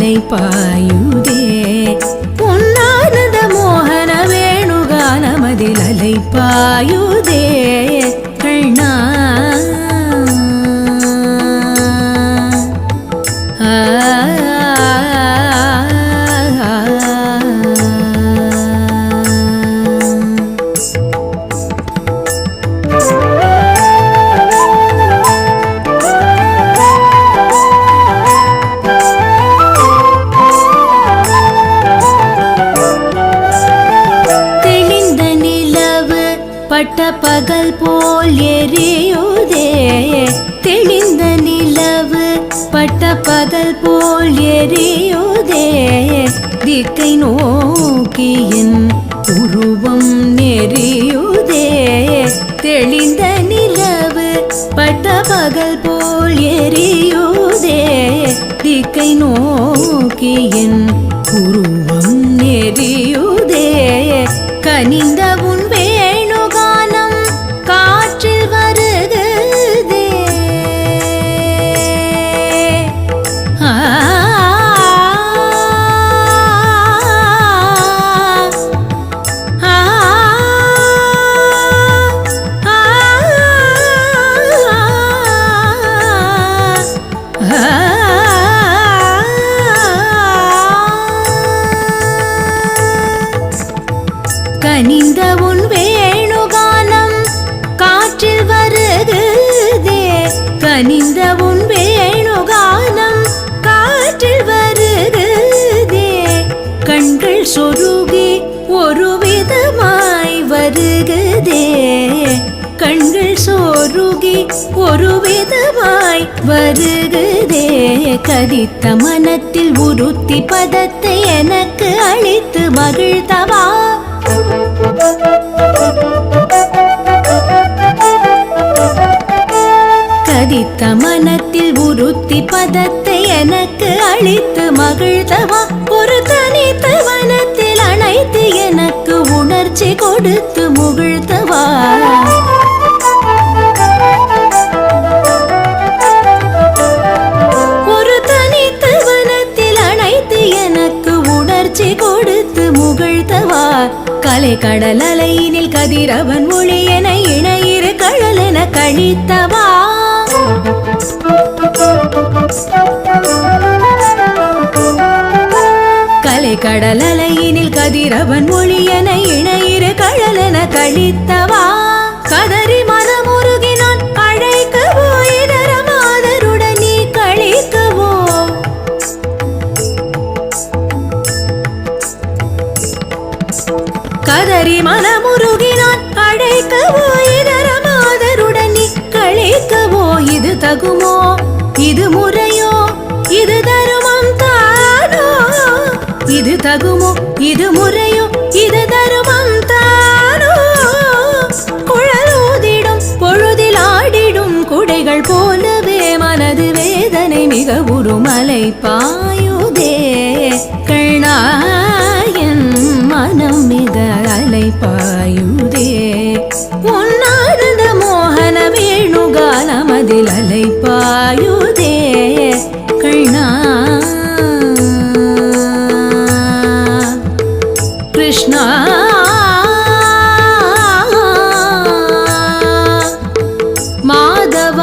அலை பாயுதே உன்னானந்த மோகன வேணுகானமதில் அலை பாயுதே பட்ட பகல் போல் எரியுதே. தெளிந்த நிலவு பட்ட பகல் போல் எரியுதே. திக்கை நோக்கியின் உருவம் நெறியுதே. தெளிந்த நிலவு பட்ட பகல் போல் எரியுதே. திக்கை நோக்கியின் கனிந்த உன் வேணுகானம் காற்றில் வருகுதே. கனிந்த உன் வேணுகானம் காற்றில் வருகுதே. கண்கள் சொருகி ஒரு விதமாய் வருகுதே. கண்கள் சோருகி ஒரு விதமாய் வருகுதே. கதித்த மனத்தில் உருத்தி பதத்தை எனக்கு அழித்து மகிழ்த்தவா கதித்த மனத்தில் உருத்தி பதத்தை எனக்கு அழித்து மகிழ்ந்தவா? ஒரு தனித்த வனத்தில் அணைத்து எனக்கு உணர்ச்சி கொடுத்து முகிழ்த்தவா கலை கடல் அலையினில் கதிரவன் ஒளி என இணையிரு கழல் கழித்தவா கலை கடல் அலையினில் கதிரவன் ஒளி என இணையிரு கழல் கழித்தவா கத கதறி மனமுருகினான். அழைக்கவோ இதர மாதருடன் நீ கழிக்கவோ இது தகுமோ? இது முறையோ? இது தருமம் தானோ? இது தகுமோ? இது முறையோ? இது தருமம் தானோ? குழலூதிடும் பொழுதில் ஆடிடும் குடைகள் போலவே மனது வேதனை மிக உருமலை பாயுதே. ಮುಂದೆ ಮುನ್ನಾರದ ಮೋಹನ ವೇಣುಗಾಲ ಮದಿಲೈ ಪಾಯುದೇ ಕೃಷ್ಣ. ಮಾಧವ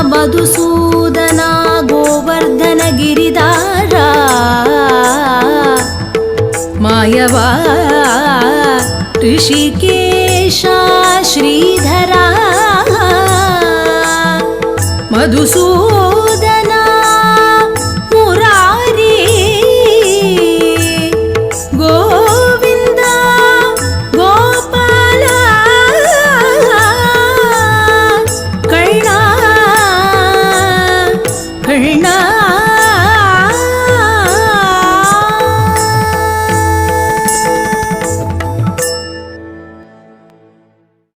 ಮಧುಸೂದನ ಗೋವರ್ಧನ ಗಿರಿದಾರ ಮಾಯವಾ. ऋषिकेशा श्रीधरा मधुसूदना